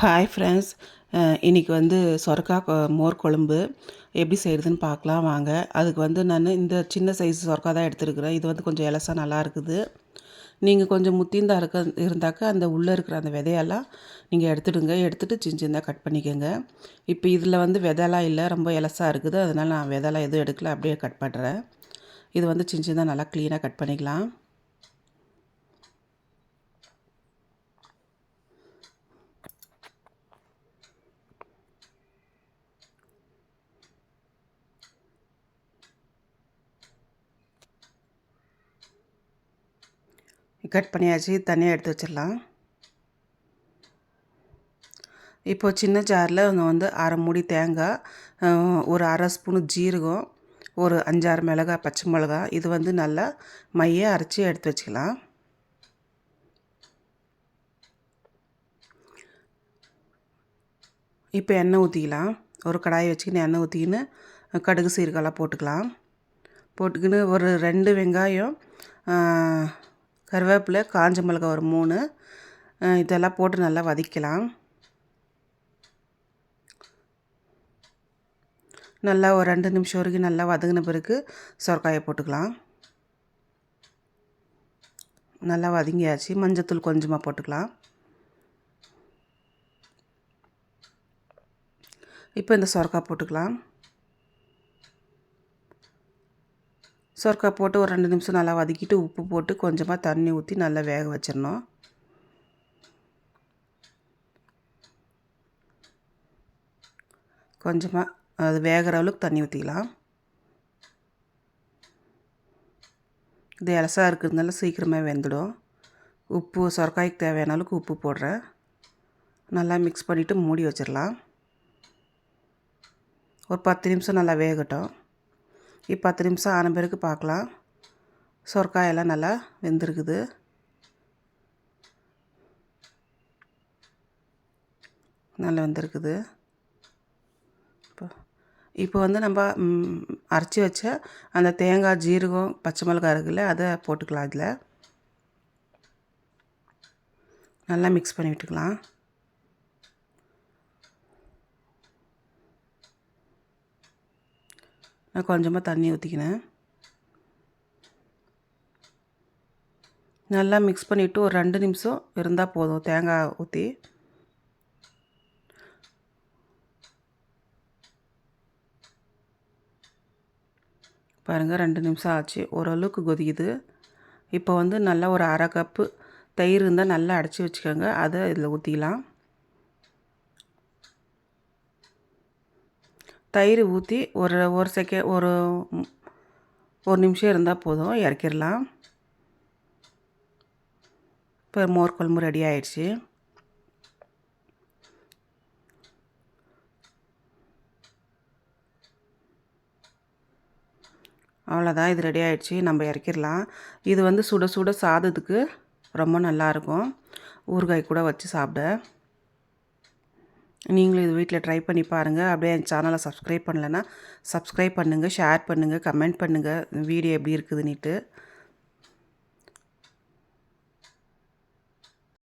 Hi friends இன்றைக்கி வந்து சொரக்காய் கொ மோர் குழம்பு எப்படி செய்கிறதுன்னு பார்க்கலாம் வாங்க. அதுக்கு வந்து நான் இந்த சின்ன சைஸ் சொரக்காய் தான் எடுத்துருக்குறேன். இது வந்து கொஞ்சம் இலசா நல்லா இருக்குது. நீங்கள் கொஞ்சம் முத்திந்தா இருக்க இருந்தாக்க அந்த உள்ளே இருக்கிற அந்த விதையெல்லாம் நீங்கள் எடுத்துடுங்க. எடுத்துகிட்டு சின்ன சின்னதாக கட் பண்ணிக்கோங்க. இப்போ இதில் வந்து விதையெல்லாம் இல்லை ரொம்ப இலசா இருக்குது. அதனால் நான் விதைலாம் எதுவும் எடுக்கல. அப்படியே கட் பண்ணுறேன் இது வந்து சின்ன சின்னதாக நல்லா க்ளீனாக கட் பண்ணிக்கலாம். கட் பண்ணியாச்சு தனியாக எடுத்து வச்சிடலாம். இப்போ சின்ன ஜாரில் வந்து அரை மூடி தேங்காய் ஒரு அரை ஸ்பூனு ஜீரகம் ஒரு அஞ்சாறு மிளகாய் பச்சை மிளகா இது வந்து நல்லா மைய அரைச்சி எடுத்து வச்சுக்கலாம். இப்போ எண்ணெய் ஊற்றிக்கலாம் ஒரு கடாயை வச்சுக்கின்னு எண்ணெய் ஊற்றிக்கின்னு கடுகு சீரகெல்லாம் போட்டுக்கலாம். போட்டுக்கின்னு ஒரு ரெண்டு வெங்காயம் கருவேப்பிலை காஞ்ச மிளகா ஒரு மூணு. இதெல்லாம் போட்டு நல்லா வதக்கலாம். நல்லா ஒரு ரெண்டு நிமிஷம் வரைக்கும் நல்லா வதங்கின பிறகு சொரக்காயை போட்டுக்கலாம். நல்லா வதங்கியாச்சு. மஞ்சத்தூள் கொஞ்சமாக போட்டுக்கலாம். இப்போ இந்த சொரக்காய் போட்டுக்கலாம். சொர்க்கா போட்டு ஒரு ரெண்டு நிமிஷம் நல்லா வதக்கிட்டு உப்பு போட்டு கொஞ்சமாக தண்ணி ஊற்றி நல்லா வேக வச்சிடணும். கொஞ்சமாக அது வேகிற அளவுக்கு தண்ணி ஊற்றிக்கலாம் இது இலசாக இருக்கிறதுனால சீக்கிரமாக வெந்துடும். உப்பு சொரக்காய்க்கு தேவையான அளவுக்கு உப்பு போடுறேன். நல்லா மிக்ஸ் பண்ணிவிட்டு மூடி வச்சிடலாம். ஒரு பத்து நிமிஷம் நல்லா வேகட்டும். பத்து நிமிஷம் ஆன பிறகு பார்க்கலாம். சொர்க்காயெல்லாம் நல்லா வெந்திருக்குது. நல்லா வெந்திருக்குது. இப்போ இப்போ வந்து நம்ம அரைச்சி வச்ச அந்த தேங்காய் ஜீரகம் பச்சை மிளகா இருக்குல்ல அதை போட்டுக்கலாம் அதில் நல்லா மிக்ஸ் பண்ணி விட்டுக்கலாம். நான் கொஞ்சமாக தண்ணி ஊற்றிக்கினேன் நல்லா மிக்ஸ் பண்ணிவிட்டு ஒரு ரெண்டு நிமிஷம் இருந்தால் போதும் தேங்காய் ஊற்றி பாருங்கள் ரெண்டு நிமிஷம் ஆச்சு. ஓரளவுக்கு கொதிக்குது. இப்போ வந்து நல்லா ஒரு அரை கப்பு தயிர் இருந்தால் நல்லா அடைச்சி வச்சுக்கோங்க. அதை இதில் ஊற்றிக்கலாம் தயிர் ஊற்றி ஒரு ஒரு செகண்ட் ஒரு ஒரு நிமிஷம் இருந்தால் போதும் இறக்கிடலாம். இப்போ மோர் குழம்பு ரெடி ஆயிடுச்சு. அவ்வளோதான் இது ரெடி ஆகிடுச்சு நம்ம இறக்கிடலாம். இது வந்து சுட சுட சாதத்துக்கு ரொம்ப நல்லாயிருக்கும் ஊறுகாய் கூட வச்சு சாப்பிட. நீங்களும் இது வீட்டில் ட்ரை பண்ணி பாருங்கள் அப்படியே என் சேனலை சப்ஸ்கிரைப் பண்ணலைன்னா சப்ஸ்கிரைப் பண்ணுங்கள் ஷேர் பண்ணுங்கள் கமெண்ட் பண்ணுங்கள் வீடியோ எப்படி இருக்குதுன்னுட்டு.